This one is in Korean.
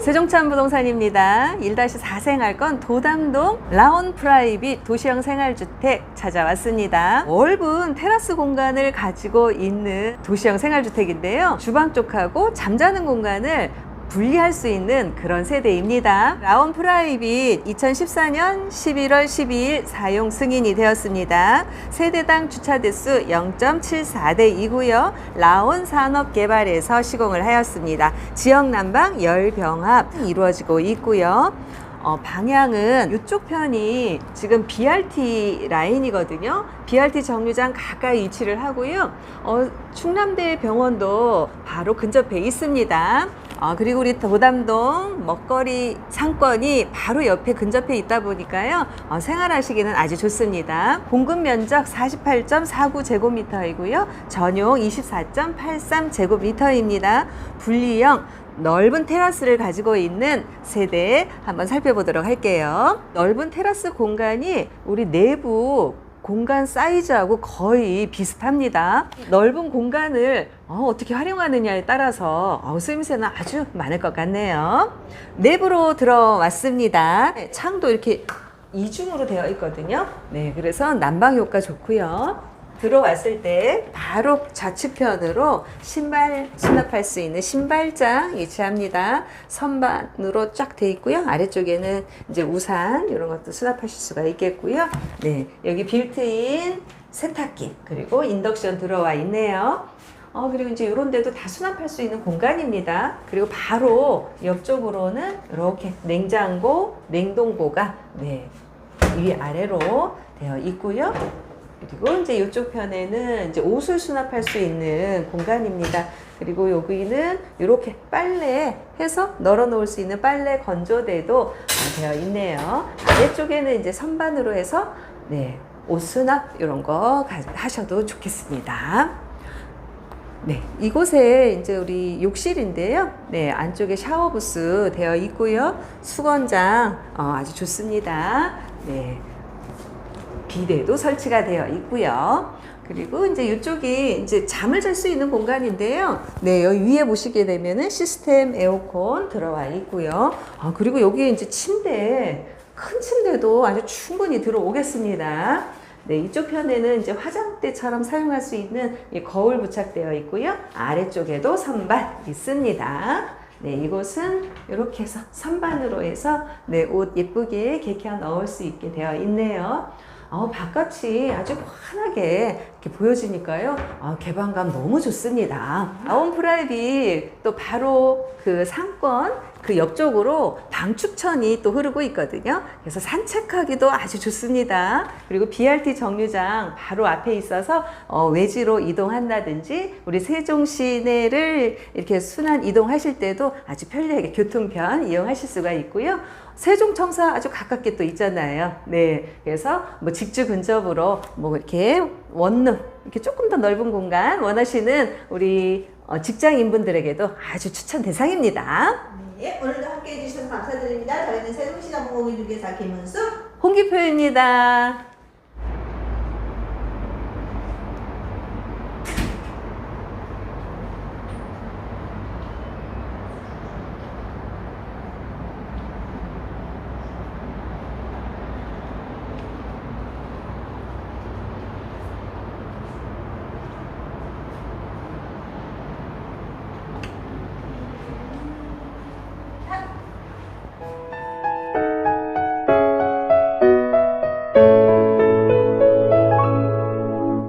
세종찬 부동산입니다. 1-4 생활권 도담동 라온 프라이빗 도시형 생활주택 찾아왔습니다. 넓은 테라스 공간을 가지고 있는 도시형 생활주택인데요. 주방 쪽하고 잠자는 공간을 분리할 수 있는 그런 세대입니다. 라온 프라이빗 2014년 11월 12일 사용 승인이 되었습니다. 세대당 주차 대수 0.74대이고요. 라온 산업 개발에서 시공을 하였습니다. 지역 난방 열 병합 이루어지고 있고요. 어, 방향은 이쪽 편이 지금 BRT 라인이거든요. BRT 정류장 가까이 위치를 하고요. 어, 충남대 병원도 바로 근접해 있습니다. 어, 그리고 우리 도담동 먹거리 상권이 바로 옆에 근접해 있다 보니까요. 어, 생활하시기는 아주 좋습니다. 공급 면적 48.49 제곱미터이고요. 전용 24.83 제곱미터입니다. 분리형 넓은 테라스를 가지고 있는 세대 한번 살펴보도록 할게요. 넓은 테라스 공간이 우리 내부 공간 사이즈하고 거의 비슷합니다. 넓은 공간을 어, 떻게 활용하느냐에 따라서 어, 쓰임새는 아주 많을 것 같네요. 내부로 들어왔습니다. 네, 창도 이렇게 이중으로 되어 있거든요. 네, 그래서 난방 효과 좋고요. 들어왔을 때 바로 좌측편으로 신발 수납할 수 있는 신발장 위치합니다. 선반으로 쫙 돼 있고요. 아래쪽에는 이제 우산 이런 것도 수납하실 수가 있겠고요. 네, 여기 빌트인 세탁기 그리고 인덕션 들어와 있네요. 어, 그리고 이제 이런 데도 다 수납할 수 있는 공간입니다. 그리고 바로 옆쪽으로는 이렇게 냉장고, 냉동고가 네, 위 아래로 되어 있고요. 그리고 이제 이쪽 편에는 이제 옷을 수납할 수 있는 공간입니다. 그리고 여기는 이렇게 빨래 해서 널어 놓을 수 있는 빨래 건조대도 되어 있네요. 아래쪽에는 이제 선반으로 해서 네, 옷 수납 이런 거 가- 하셔도 좋겠습니다. 네, 이곳에 이제 우리 욕실인데요. 네, 안쪽에 샤워 부스 되어 있고요. 수건장 어, 아주 좋습니다. 네, 비데도 설치가 되어 있고요. 그리고 이제 이쪽이 이제 잠을 잘 수 있는 공간인데요. 네, 여기 위에 보시게 되면은 시스템 에어컨 들어와 있고요. 아, 그리고 여기 이제 침대, 큰 침대도 아주 충분히 들어오겠습니다. 네, 이쪽 편에는 이제 화장대처럼 사용할 수 있는 이 거울 부착되어 있고요. 아래쪽에도 선반 있습니다. 네, 이곳은 이렇게 해서 선반으로 해서 네, 옷 예쁘게 개켜 넣을 수 있게 되어 있네요. 어, 바깥이 아주 환하게 이렇게 보여지니까요. 아, 개방감 너무 좋습니다. 아온 프라이빗 또 바로 그 상권 그 옆쪽으로 방축천이 또 흐르고 있거든요. 그래서 산책하기도 아주 좋습니다. 그리고 BRT 정류장 바로 앞에 있어서 어, 외지로 이동한다든지 우리 세종 시내를 이렇게 순환 이동하실 때도 아주 편리하게 교통편 이용하실 수가 있고요. 세종청사 아주 가깝게 또 있잖아요. 네. 그래서 뭐 직주 근접으로 뭐 이렇게 원룸, 이렇게 조금 더 넓은 공간 원하시는 우리 어, 직장인분들에게도 아주 추천 대상입니다. 예, 오늘도 함께 해주셔서 감사드립니다. 저희는 세종시장 공공인중개사 김은수 홍기표입니다.